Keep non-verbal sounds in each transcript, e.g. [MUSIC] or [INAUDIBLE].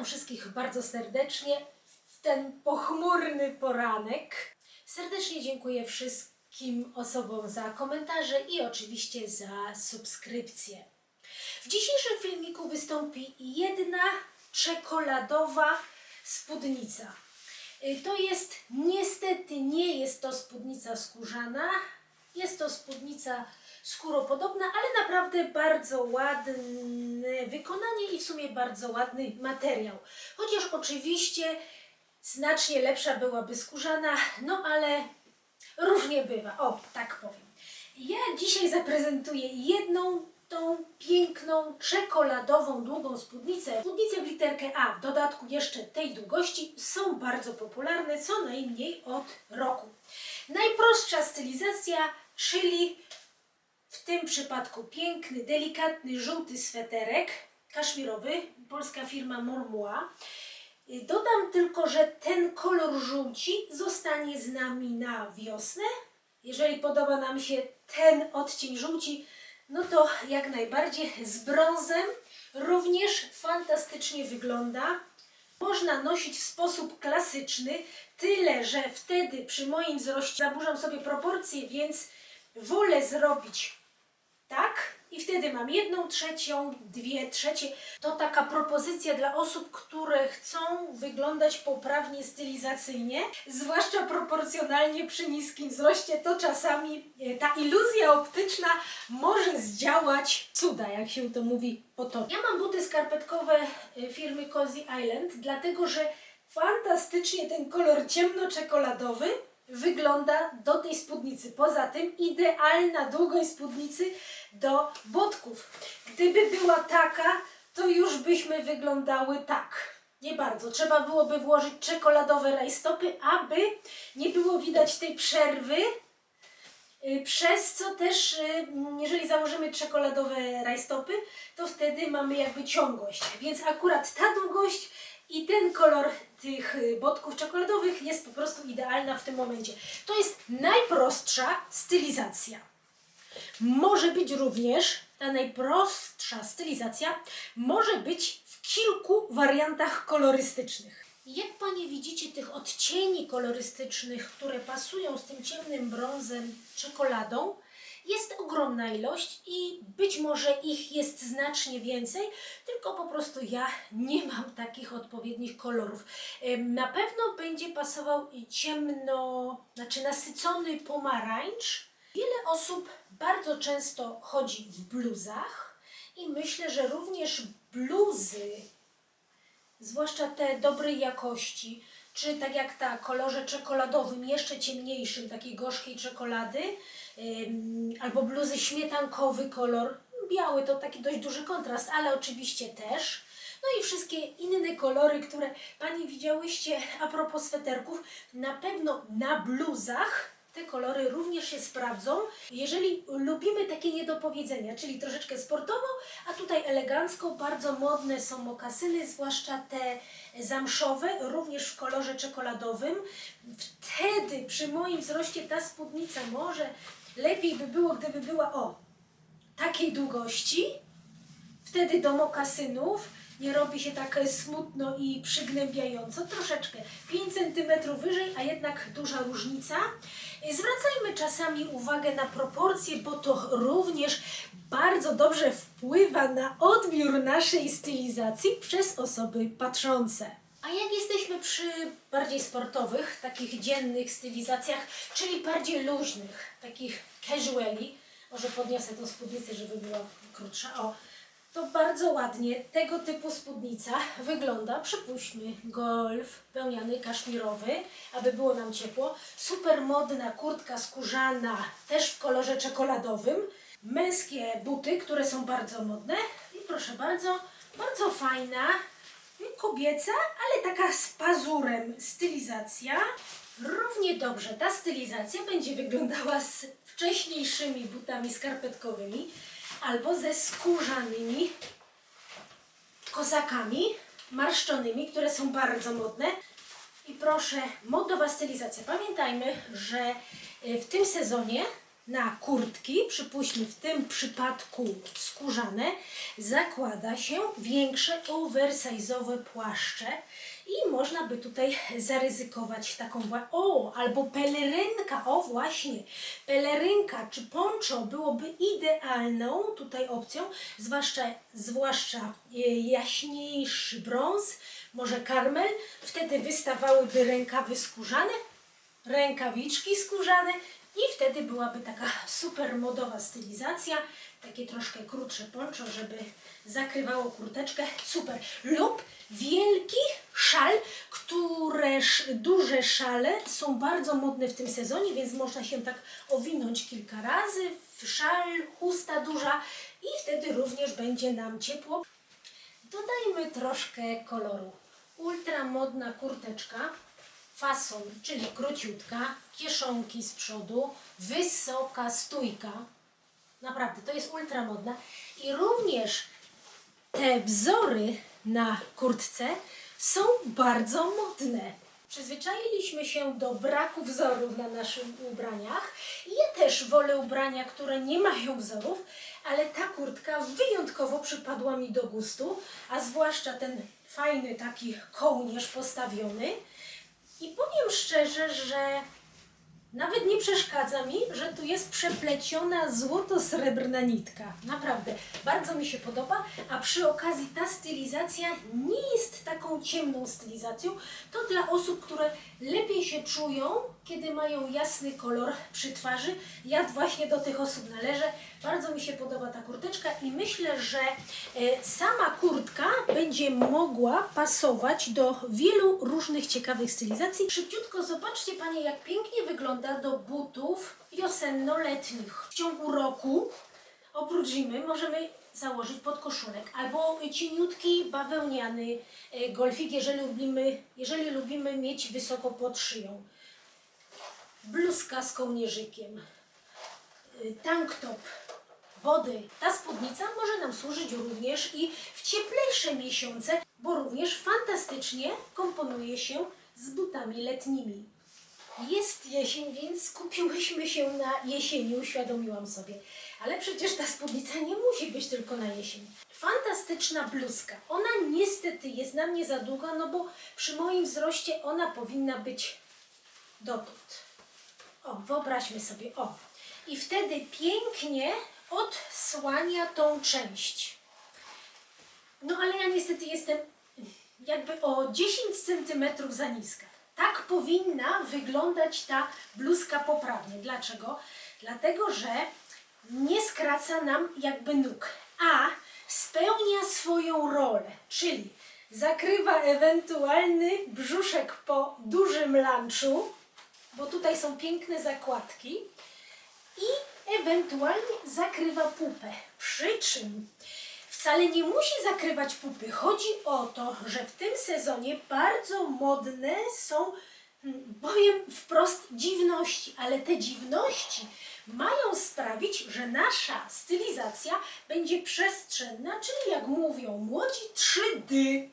Witam wszystkich bardzo serdecznie w ten pochmurny poranek. Serdecznie dziękuję wszystkim osobom za komentarze i oczywiście za subskrypcję. W dzisiejszym filmiku wystąpi jedna czekoladowa spódnica. Y, To jest niestety nie jest to spódnica skórzana, jest to spódnica skóropodobna, ale naprawdę bardzo ładne wykonanie i w sumie bardzo ładny materiał. Chociaż oczywiście znacznie lepsza byłaby skórzana, no ale różnie bywa. O, tak powiem. Ja dzisiaj zaprezentuję jedną tą piękną, czekoladową, długą spódnicę. Spódnice w literkę A, w dodatku jeszcze tej długości, są bardzo popularne co najmniej od roku. Najprostsza stylizacja, czyli tym przypadku piękny, delikatny, żółty sweterek kaszmirowy, polska firma Mormua. Y, Dodam tylko, że ten kolor żółci zostanie z nami na wiosnę. Jeżeli podoba nam się ten odcień żółci, no to jak najbardziej z brązem również fantastycznie wygląda. Można nosić w sposób klasyczny, tyle że wtedy przy moim wzroście zaburzam sobie proporcje, więc wolę zrobić tak? I wtedy mam jedną trzecią, dwie trzecie. To taka propozycja dla osób, które chcą wyglądać poprawnie stylizacyjnie, zwłaszcza proporcjonalnie przy niskim wzroście, to czasami e, ta iluzja optyczna może zdziałać cuda, jak się to mówi potocznie. Ja mam buty skarpetkowe e, firmy Cozy Island, dlatego że fantastycznie ten kolor ciemno-czekoladowy wygląda do tej spódnicy. Poza tym idealna długość spódnicy do butków. Gdyby była taka, to już byśmy wyglądały tak. Nie bardzo. Trzeba byłoby włożyć czekoladowe rajstopy, aby nie było widać tej przerwy. Y, Przez co też, y, jeżeli założymy czekoladowe rajstopy, to wtedy mamy jakby ciągłość. Więc akurat ta długość i ten kolor tych y, botków czekoladowych jest po prostu idealna w tym momencie. To jest najprostsza stylizacja. Może być również ta najprostsza stylizacja może być w kilku wariantach kolorystycznych. Jak Panie widzicie tych odcieni kolorystycznych, które pasują z tym ciemnym brązem, czekoladą, jest ogromna ilość i być może ich jest znacznie więcej, tylko po prostu ja nie mam takich odpowiednich kolorów. Na pewno będzie pasował ciemno, znaczy nasycony pomarańcz. Wiele osób bardzo często chodzi w bluzach i myślę, że również bluzy zwłaszcza te dobrej jakości, czy tak jak ta kolorze czekoladowym, jeszcze ciemniejszym, takiej gorzkiej czekolady, albo bluzy śmietankowy kolor, biały to taki dość duży kontrast, ale oczywiście też. No i wszystkie inne kolory, które Pani widziałyście a propos sweterków, na pewno na bluzach te kolory również się sprawdzą. Jeżeli lubimy takie niedopowiedzenia, czyli troszeczkę sportowo, a tutaj elegancko, bardzo modne są mokasyny, zwłaszcza te zamszowe, również w kolorze czekoladowym. Wtedy przy moim wzroście ta spódnica może lepiej by było, gdyby była o takiej długości, wtedy do mokasynów nie robi się tak smutno i przygnębiająco, troszeczkę 5 cm wyżej, a jednak duża różnica. Zwracajmy czasami uwagę na proporcje, bo to również bardzo dobrze wpływa na odbiór naszej stylizacji przez osoby patrzące. A jak jesteśmy przy bardziej sportowych, takich dziennych stylizacjach, czyli bardziej luźnych, takich casuali, może podniosę tą spódnicę, żeby była krótsza, o, to bardzo ładnie tego typu spódnica wygląda. Przypuśćmy golf wełniany, kaszmirowy, aby było nam ciepło. Super modna kurtka skórzana, też w kolorze czekoladowym. Męskie buty, które są bardzo modne. I proszę bardzo, bardzo fajna, kobieca, ale taka z pazurem stylizacja. Równie dobrze ta stylizacja będzie wyglądała z wcześniejszymi butami skarpetkowymi albo ze skórzanymi kozakami marszczonymi, które są bardzo modne. I proszę, modowa stylizacja. Pamiętajmy, że y, w tym sezonie na kurtki, przypuśćmy w tym przypadku skórzane, zakłada się większe oversize'owe płaszcze i można by tutaj zaryzykować taką o, albo pelerynka, o właśnie, pelerynka czy poncho byłoby idealną tutaj opcją, zwłaszcza, zwłaszcza e, jaśniejszy brąz, może karmel, wtedy wystawałyby rękawy skórzane, rękawiczki skórzane i wtedy byłaby taka super modowa stylizacja, takie troszkę krótsze poncho, żeby zakrywało kurteczkę, super. Lub wielki szal, które duże szale są bardzo modne w tym sezonie, więc można się tak owinąć kilka razy w szal, chusta duża i wtedy również będzie nam ciepło. Dodajmy troszkę koloru. Ultramodna kurteczka, fason, czyli króciutka, kieszonki z przodu, wysoka stójka. Naprawdę, to jest ultramodna. I również te wzory na kurtce są bardzo modne. Przyzwyczailiśmy się do braku wzorów na naszych ubraniach. Ja też wolę ubrania, które nie mają wzorów, ale ta kurtka wyjątkowo przypadła mi do gustu, a zwłaszcza ten fajny taki kołnierz postawiony. I powiem szczerze, że nawet nie przeszkadza mi, że tu jest przepleciona złoto-srebrna nitka. Naprawdę, bardzo mi się podoba, a przy okazji ta stylizacja nie jest taką ciemną stylizacją. To dla osób, które lepiej się czują, kiedy mają jasny kolor przy twarzy. Ja właśnie do tych osób należę. Bardzo mi się podoba ta kurteczka i myślę, że e, sama kurtka będzie mogła pasować do wielu różnych ciekawych stylizacji. Szybciutko zobaczcie Panie, jak pięknie wygląda do butów wiosenno-letnich. W ciągu roku oprócz zimy możemy założyć podkoszulek albo cieniutki bawełniany e, golfik, jeżeli lubimy, jeżeli lubimy mieć wysoko pod szyją. Bluzka z kołnierzykiem, y, tank top, body. Ta spódnica może nam służyć również i w cieplejsze miesiące, bo również fantastycznie komponuje się z butami letnimi. Jest jesień, więc skupiłyśmy się na jesieni, uświadomiłam sobie. Ale przecież ta spódnica nie musi być tylko na jesień. Fantastyczna bluzka. Ona niestety jest na mnie za długa, no bo przy moim wzroście ona powinna być dotąd. O, wyobraźmy sobie, o. I wtedy pięknie odsłania tą część. No ale ja niestety jestem jakby o 10 cm za niska. Tak powinna wyglądać ta bluzka poprawnie. Dlaczego? Dlatego, że nie skraca nam jakby nóg, a spełnia swoją rolę, czyli zakrywa ewentualny brzuszek po dużym lunchu, bo tutaj są piękne zakładki i ewentualnie zakrywa pupę. Przy czym wcale nie musi zakrywać pupy. Chodzi o to, że w tym sezonie bardzo modne są, mm, powiem wprost, dziwności, ale te dziwności mają sprawić, że nasza stylizacja będzie przestrzenna, czyli jak mówią młodzi 3D.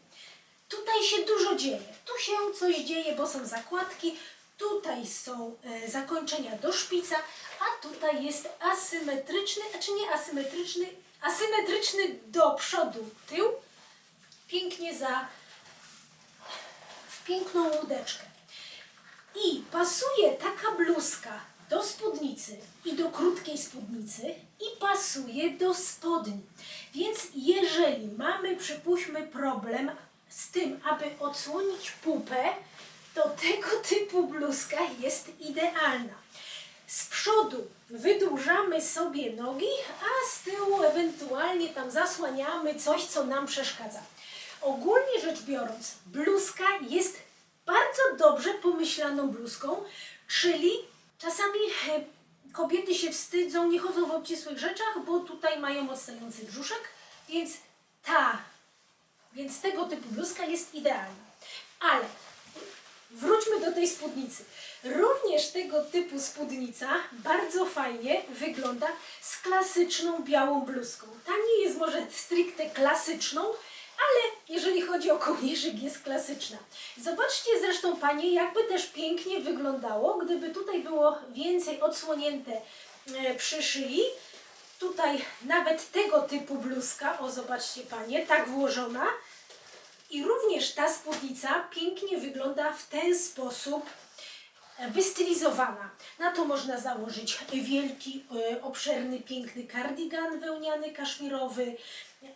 Tutaj się dużo dzieje. Tu się coś dzieje, bo są zakładki, tutaj są e, zakończenia do szpica, a tutaj jest asymetryczny, a czy nie asymetryczny, asymetryczny do przodu tył, pięknie za w piękną łódeczkę. I pasuje taka bluzka do spódnicy i do krótkiej spódnicy i pasuje do spodni. Więc jeżeli mamy, przypuśćmy, problem z tym, aby odsłonić pupę, to tego [LAUGHS] typu bluzka jest idealna. Z przodu wydłużamy sobie nogi, a z tyłu ewentualnie tam zasłaniamy coś, co nam przeszkadza. Ogólnie rzecz biorąc, bluzka jest bardzo dobrze pomyślaną bluzką, czyli czasami e, kobiety się wstydzą, nie chodzą w obcisłych rzeczach, bo tutaj mają odstający brzuszek, więc ta, więc tego typu bluzka jest idealna. Ale Wróćmy do tej spódnicy. Również tego typu spódnica bardzo fajnie wygląda z klasyczną białą bluzką. Ta nie jest może stricte klasyczną, ale jeżeli chodzi o kołnierzyk jest klasyczna. Zobaczcie zresztą Panie, jakby też pięknie wyglądało, gdyby tutaj było więcej odsłonięte e, przy szyi. Tutaj nawet tego typu bluzka, o zobaczcie panie, tak włożona. I również ta spódnica pięknie wygląda w ten sposób e, wystylizowana. Na to można założyć wielki, e, obszerny, piękny kardigan wełniany, kaszmirowy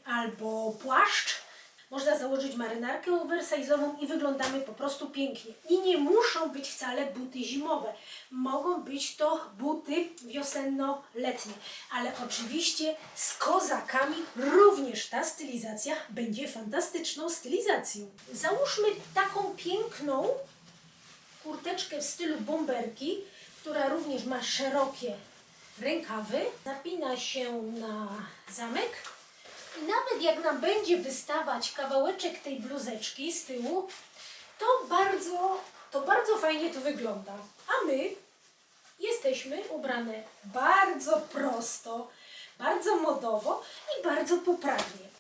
albo płaszcz. Można założyć marynarkę oversize'ową i wyglądamy po prostu pięknie. I nie muszą być wcale buty zimowe. Mogą być to buty wiosenno-letnie. Ale oczywiście z kozakami również ta stylizacja będzie fantastyczną stylizacją. Załóżmy taką piękną kurteczkę w stylu bomberki, która również ma szerokie rękawy. Zapina się na zamek. I nawet jak nam będzie wystawać kawałeczek tej bluzeczki z tyłu, to bardzo, to bardzo fajnie to wygląda. A my jesteśmy ubrane bardzo prosto, bardzo modowo i bardzo poprawnie.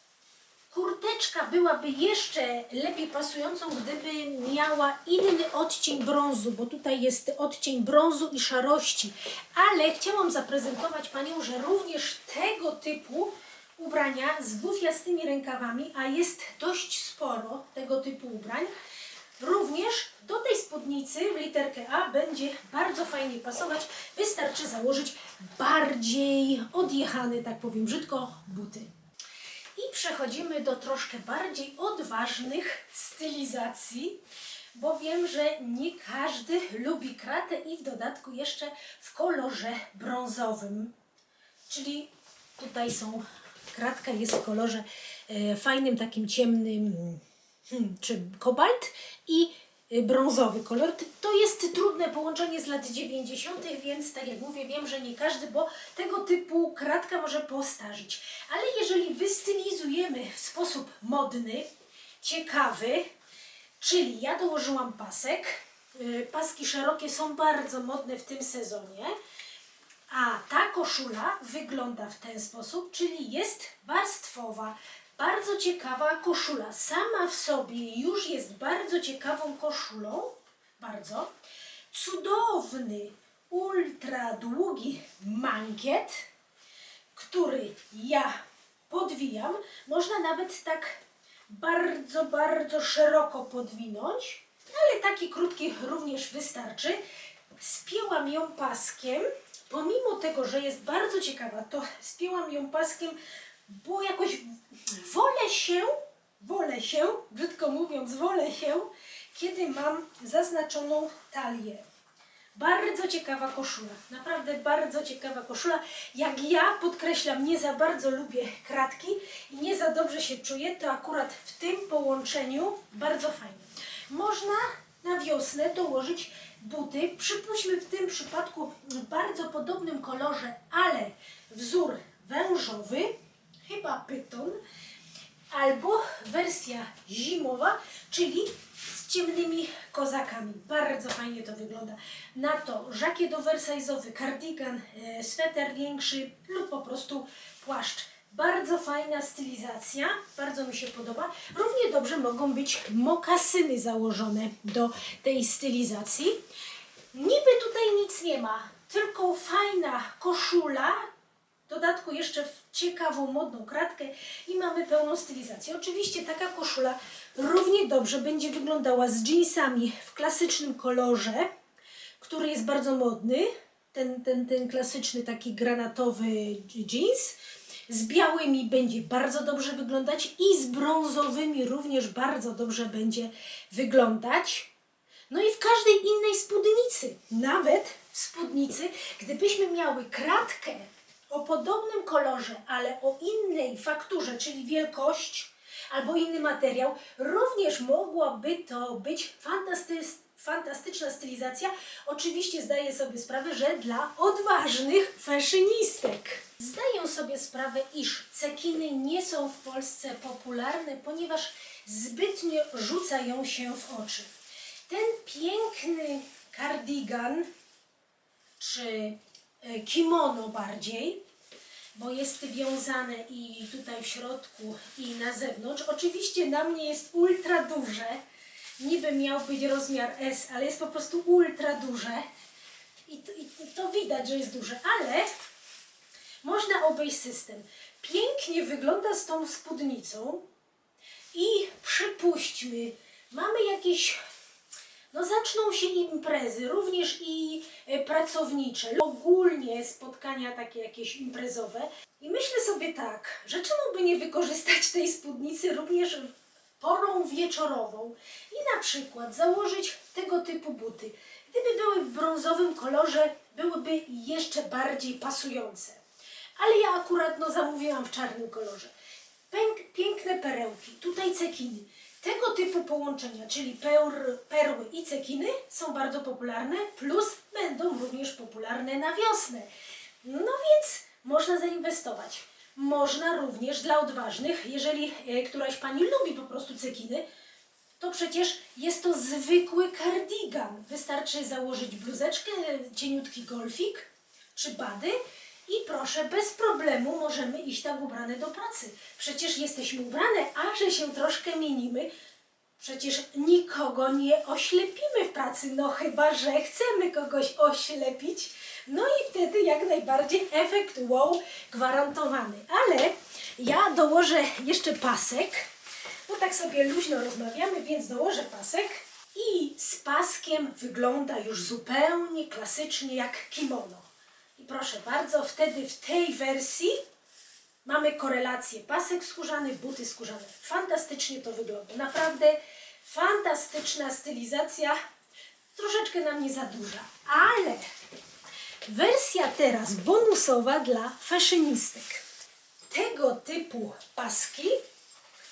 Kurteczka byłaby jeszcze lepiej pasującą, gdyby miała inny odcień brązu, bo tutaj jest odcień brązu i szarości. Ale chciałam zaprezentować Panią, że również tego typu ubrania z bufiastymi rękawami, a jest dość sporo tego typu ubrań, również do tej spódnicy w literkę A będzie bardzo fajnie pasować. Wystarczy założyć bardziej odjechane, tak powiem brzydko, buty. I przechodzimy do troszkę bardziej odważnych stylizacji, bo wiem, że nie każdy lubi kratę i w dodatku jeszcze w kolorze brązowym. Czyli tutaj są, kratka jest w kolorze e, fajnym, takim ciemnym, hmm, czy kobalt i e, brązowy kolor. To jest trudne połączenie z lat 90., więc tak jak mówię, wiem, że nie każdy, bo tego typu kratka może postarzyć. Ale jeżeli wystylizujemy w sposób modny, ciekawy, czyli ja dołożyłam pasek, y, paski szerokie są bardzo modne w tym sezonie, a ta koszula wygląda w ten sposób, czyli jest warstwowa. Bardzo ciekawa koszula. Sama w sobie już jest bardzo ciekawą koszulą. Bardzo. Cudowny, ultra długi mankiet, który ja podwijam. Można nawet tak bardzo, bardzo szeroko podwinąć, ale taki krótki również wystarczy. Spięłam ją paskiem, pomimo tego, że jest bardzo ciekawa, to spięłam ją paskiem, bo jakoś wolę się, wolę się, brzydko mówiąc, wolę się, kiedy mam zaznaczoną talię. Bardzo ciekawa koszula, naprawdę bardzo ciekawa koszula. Jak ja podkreślam, nie za bardzo lubię kratki i nie za dobrze się czuję, to akurat w tym połączeniu bardzo fajnie. Można na wiosnę dołożyć buty, przypuśćmy w tym przypadku w bardzo podobnym kolorze, ale wzór wężowy, chyba pyton, albo wersja zimowa, czyli z ciemnymi kozakami. Bardzo fajnie to wygląda. Na to żakiet oversize'owy, kardigan, e, sweter większy lub po prostu płaszcz. Bardzo fajna stylizacja, bardzo mi się podoba. Równie dobrze mogą być mokasyny założone do tej stylizacji. Niby tutaj nic nie ma, tylko fajna koszula, w dodatku jeszcze w ciekawą, modną kratkę i mamy pełną stylizację. Oczywiście taka koszula równie dobrze będzie wyglądała z jeansami w klasycznym kolorze, który jest bardzo modny. Ten, ten, ten klasyczny taki granatowy jeans. Z białymi będzie bardzo dobrze wyglądać i z brązowymi również bardzo dobrze będzie wyglądać. No i w każdej innej spódnicy, nawet spódnicy, gdybyśmy miały kratkę o podobnym kolorze, ale o innej fakturze, czyli wielkość albo inny materiał, również mogłaby to być fantastycz, fantastyczna stylizacja. Oczywiście zdaję sobie sprawę, że dla odważnych fashionistek. Zdaję sobie sprawę, iż cekiny nie są w Polsce popularne, ponieważ zbytnio rzucają się w oczy. Ten piękny kardigan, czy e, kimono bardziej, bo jest wiązane i tutaj w środku i na zewnątrz. Oczywiście na mnie jest ultra duże. Niby miał być rozmiar S, ale jest po prostu ultra duże. I to, I to widać, że jest duże, ale można obejść system. Pięknie wygląda z tą spódnicą i przypuśćmy, mamy jakieś, no zaczną się imprezy, również i e, pracownicze, ogólnie spotkania takie jakieś imprezowe. I myślę sobie tak, że czemu by nie wykorzystać tej spódnicy również porą wieczorową i na przykład założyć tego typu buty. Gdyby były w brązowym kolorze, byłyby jeszcze bardziej pasujące. Ale ja akurat no, zamówiłam w czarnym kolorze. Piękne perełki, tutaj cekiny. Tego typu połączenia, czyli per, perły i cekiny są bardzo popularne, plus będą również popularne na wiosnę. No więc można zainwestować. Można również dla odważnych, jeżeli e, któraś pani lubi po prostu cekiny, to przecież jest to zwykły kardigan. Wystarczy założyć bluzeczkę, cieniutki golfik czy bady i proszę, bez problemu możemy iść tak ubrane do pracy. Przecież jesteśmy ubrane, a że się troszkę mienimy, przecież nikogo nie oślepimy w pracy, no chyba, że chcemy kogoś oślepić. No i wtedy jak najbardziej efekt wow gwarantowany. Ale ja dołożę jeszcze pasek, bo tak sobie luźno rozmawiamy, więc dołożę pasek i z paskiem wygląda już zupełnie klasycznie jak kimono. I proszę bardzo, wtedy w tej wersji mamy korelację pasek skórzany, buty skórzane. Fantastycznie to wygląda. Naprawdę fantastyczna stylizacja. Troszeczkę nam nie za duża, ale wersja teraz bonusowa dla fashionistek. Tego typu paski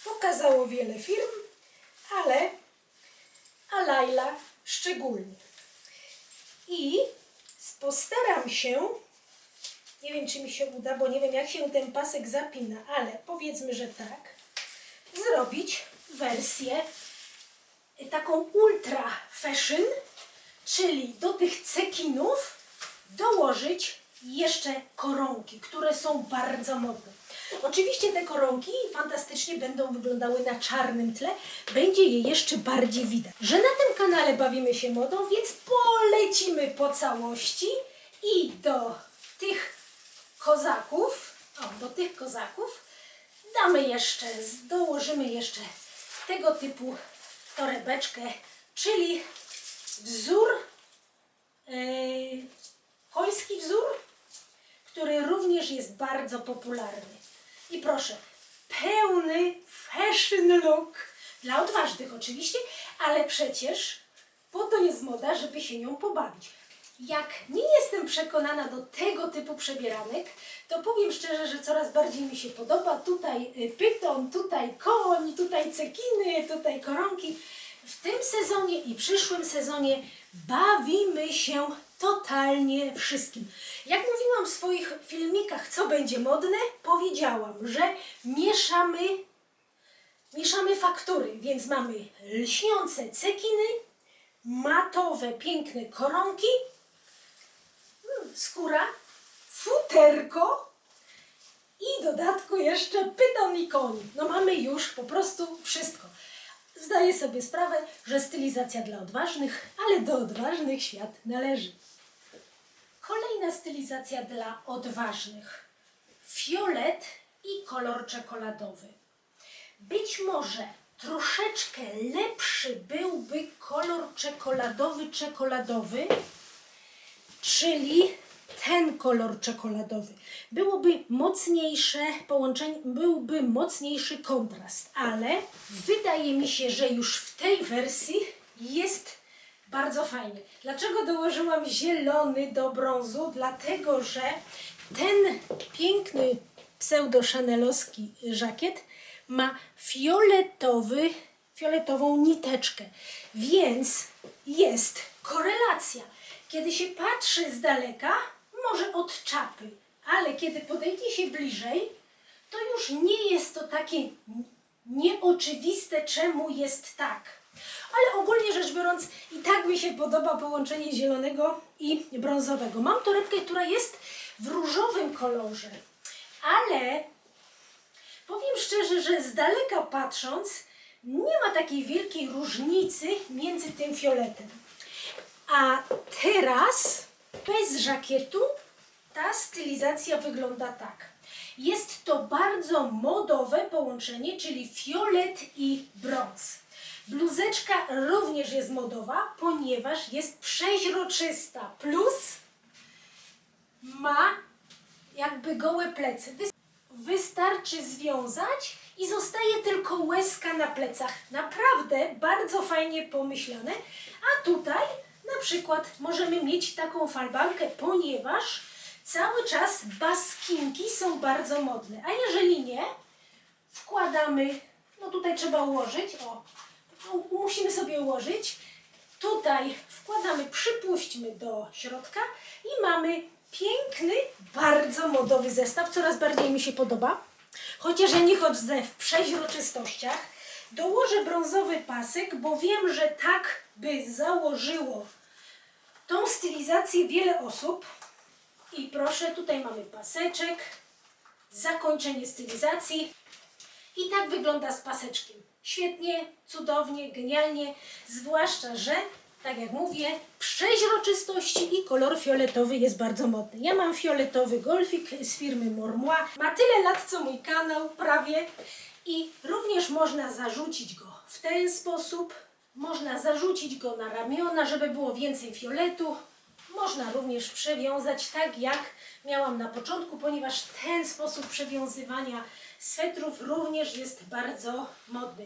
pokazało wiele firm, ale Alajla szczególnie. I postaram się, nie wiem czy mi się uda, bo nie wiem jak się ten pasek zapina, ale powiedzmy, że tak, zrobić wersję taką ultra fashion, czyli do tych cekinów dołożyć jeszcze koronki, które są bardzo modne. Oczywiście te koronki fantastycznie będą wyglądały na czarnym tle, będzie je jeszcze bardziej widać. Że na tym kanale bawimy się modą, więc polecimy po całości i do tych kozaków, o, do tych kozaków damy jeszcze, dołożymy jeszcze tego typu torebeczkę, czyli wzór, yy, koński wzór, który również jest bardzo popularny. I proszę, pełny fashion look dla odważnych oczywiście, ale przecież po to jest moda, żeby się nią pobawić. Jak nie jestem przekonana do tego typu przebieranek, to powiem szczerze, że coraz bardziej mi się podoba. Tutaj y, pyton, tutaj koń, tutaj cekiny, tutaj koronki. W tym sezonie i przyszłym sezonie bawimy się totalnie wszystkim. Jak mówiłam w swoich filmikach, co będzie modne, powiedziałam, że mieszamy, mieszamy faktury, więc mamy lśniące cekiny, matowe, piękne koronki, hmm, skóra, futerko i dodatku jeszcze pyton i koń. No mamy już po prostu wszystko. Zdaję sobie sprawę, że stylizacja dla odważnych, ale do odważnych świat należy. Kolejna stylizacja dla odważnych. Fiolet i kolor czekoladowy. Być może troszeczkę lepszy byłby kolor czekoladowy, czekoladowy, czyli ten kolor czekoladowy. Byłoby mocniejsze połączenie, byłby mocniejszy kontrast, ale wydaje mi się, że już w tej wersji jest bardzo fajny. Dlaczego dołożyłam zielony do brązu? Dlatego, że ten piękny pseudo-szanelowski żakiet ma fioletowy, fioletową niteczkę, więc jest korelacja. Kiedy się patrzy z daleka, może od czapy, ale kiedy podejdzie się bliżej, to już nie jest to takie nieoczywiste, czemu jest tak. Ale ogólnie rzecz biorąc, i tak mi się podoba połączenie zielonego i brązowego. Mam torebkę, która jest w różowym kolorze, ale powiem szczerze, że z daleka patrząc, nie ma takiej wielkiej różnicy między tym fioletem. A teraz bez żakietu ta stylizacja wygląda tak. Jest to bardzo modowe połączenie, czyli fiolet i brąz. Bluzeczka również jest modowa, ponieważ jest przeźroczysta, plus ma jakby gołe plecy. Wys- Wystarczy związać i zostaje tylko łezka na plecach. Naprawdę bardzo fajnie pomyślane. A tutaj na przykład możemy mieć taką falbankę, ponieważ cały czas baskinki są bardzo modne. A jeżeli nie, wkładamy, no tutaj trzeba ułożyć, o, musimy sobie ułożyć. Tutaj wkładamy, przypuśćmy do środka i mamy piękny, bardzo modowy zestaw. Coraz bardziej mi się podoba. Chociaż ja nie chodzę w przeźroczystościach. Dołożę brązowy pasek, bo wiem, że tak by założyło tą stylizację wiele osób. I proszę, tutaj mamy paseczek, zakończenie stylizacji. I tak wygląda z paseczkiem. Świetnie, cudownie, genialnie, zwłaszcza, że, tak jak mówię, przeźroczystości i kolor fioletowy jest bardzo modny. Ja mam fioletowy golfik z firmy Mormoi. Ma tyle lat, co mój kanał, prawie. I również można zarzucić go w ten sposób. Można zarzucić go na ramiona, żeby było więcej fioletu. Można również przewiązać tak jak miałam na początku, ponieważ ten sposób przewiązywania swetrów również jest bardzo modny.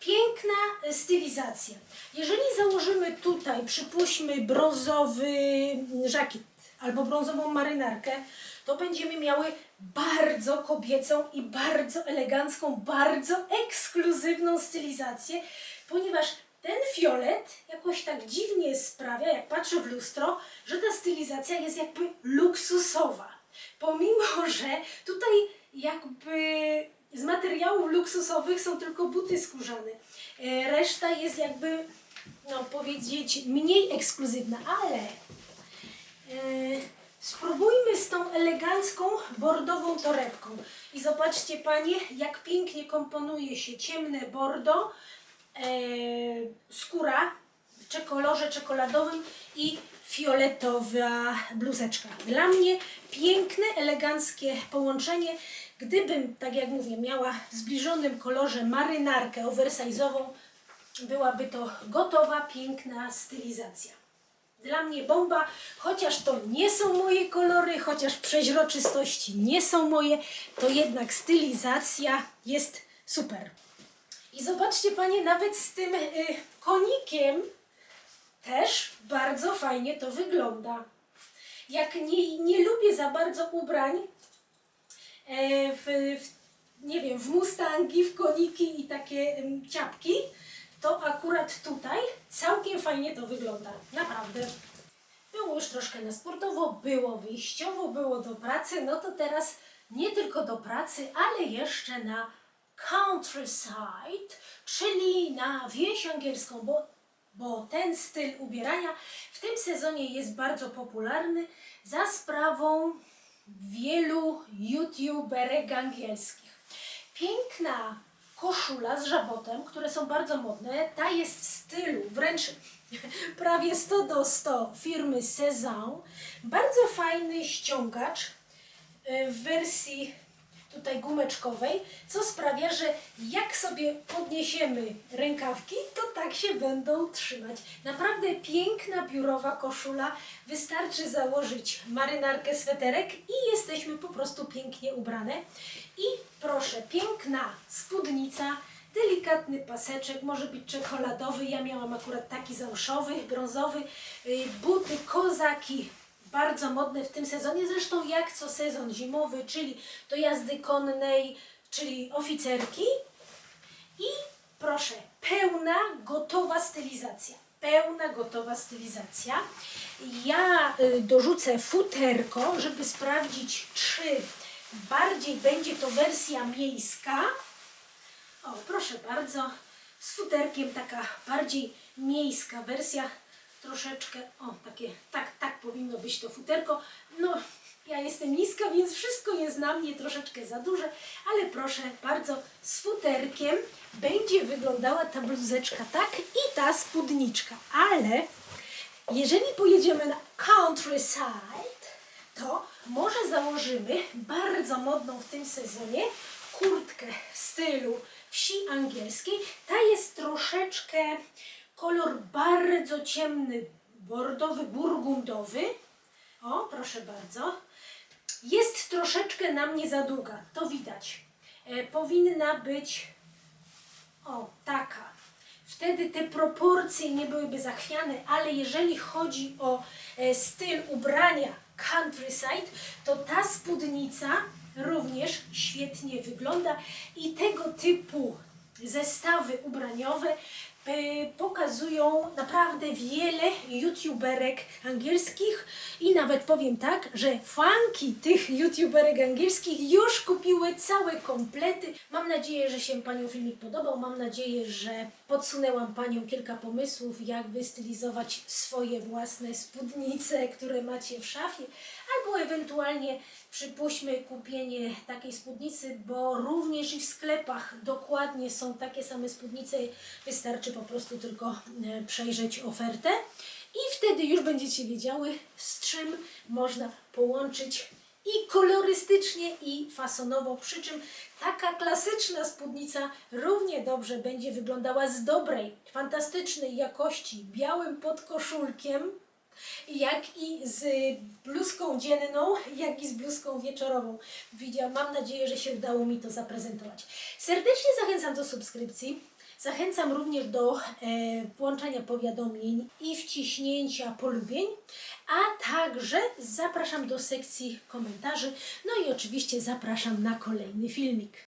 Piękna stylizacja. Jeżeli założymy tutaj, przypuśćmy brązowy żakiet albo brązową marynarkę, to będziemy miały bardzo kobiecą i bardzo elegancką, bardzo ekskluzywną stylizację, ponieważ ten fiolet jakoś tak dziwnie sprawia, jak patrzę w lustro, że ta stylizacja jest jakby luksusowa. Pomimo, że tutaj jakby z materiałów luksusowych są tylko buty skórzane. E, Reszta jest jakby, no powiedzieć, mniej ekskluzywna, ale e, spróbujmy z tą elegancką bordową torebką. I zobaczcie Panie, jak pięknie komponuje się ciemne bordo, e, skóra w kolorze czekoladowym i fioletowa bluzeczka. Dla mnie piękne, eleganckie połączenie. Gdybym, tak jak mówię, miała w zbliżonym kolorze marynarkę oversize'ową, byłaby to gotowa, piękna stylizacja. Dla mnie bomba, chociaż to nie są moje kolory, chociaż przeźroczystości nie są moje, to jednak stylizacja jest super. I zobaczcie Panie, nawet z tym y, konikiem też bardzo fajnie to wygląda. Jak nie, nie lubię za bardzo ubrań e, w, w, nie wiem, w mustangi, w koniki i takie ciapki, to akurat tutaj całkiem fajnie to wygląda. Naprawdę. Było już troszkę na sportowo, było wyjściowo, było do pracy, no to teraz nie tylko do pracy, ale jeszcze na countryside, czyli na wieś angielską, bo, bo ten styl ubierania w tym sezonie jest bardzo popularny za sprawą wielu youtuberek angielskich. Piękna koszula z żabotem, które są bardzo modne. Ta jest w stylu wręcz [LAUGHS] prawie 100 do 100 firmy Sezon. Bardzo fajny ściągacz y, w wersji tutaj gumeczkowej, co sprawia, że jak sobie podniesiemy rękawki, to tak się będą trzymać. Naprawdę piękna biurowa koszula. Wystarczy założyć marynarkę, sweterek i jesteśmy po prostu pięknie ubrane. I proszę, piękna spódnica, delikatny paseczek, może być czekoladowy. Ja miałam akurat taki zamszowy, brązowy. Y, Buty, kozaki, bardzo modne w tym sezonie, zresztą jak co sezon zimowy, czyli do jazdy konnej, czyli oficerki. I proszę, pełna, gotowa stylizacja. Pełna, gotowa stylizacja. Ja y, dorzucę futerko, żeby sprawdzić, czy bardziej będzie to wersja miejska. O, proszę bardzo, z futerkiem taka bardziej miejska wersja, troszeczkę, o, takie, tak, tak powinno być to futerko. No, ja jestem niska, więc wszystko jest na mnie troszeczkę za duże, ale proszę bardzo, z futerkiem będzie wyglądała ta bluzeczka tak i ta spódniczka, ale Jeżeli pojedziemy na countryside, to może założymy bardzo modną w tym sezonie kurtkę w stylu wsi angielskiej. Ta jest troszeczkę kolor bardzo ciemny, bordowy, burgundowy. O, proszę bardzo. Jest troszeczkę na mnie za długa, to widać. E, powinna być o, taka. Wtedy te proporcje nie byłyby zachwiane, ale jeżeli chodzi o e, styl ubrania countryside, to ta spódnica również świetnie wygląda i tego typu zestawy ubraniowe pokazują naprawdę wiele youtuberek angielskich i nawet powiem tak, że fanki tych youtuberek angielskich już kupiły całe komplety. Mam nadzieję, że się Panią filmik podobał. Mam nadzieję, że podsunęłam Panią kilka pomysłów, jak wystylizować swoje własne spódnice, które macie w szafie, albo ewentualnie przypuśćmy kupienie takiej spódnicy, bo również i w sklepach dokładnie są takie same spódnice. Wystarczy po prostu tylko e, przejrzeć ofertę i wtedy już będziecie wiedziały, z czym można połączyć i kolorystycznie, i fasonowo. Przy czym taka klasyczna spódnica równie dobrze będzie wyglądała z dobrej, fantastycznej jakości, białym podkoszulkiem, jak i z bluzką dzienną, jak i z bluzką wieczorową. Widział, mam nadzieję, że się udało mi to zaprezentować. Serdecznie zachęcam do subskrypcji. Zachęcam również do e, włączania powiadomień i wciśnięcia polubień, a także zapraszam do sekcji komentarzy. No i oczywiście zapraszam na kolejny filmik.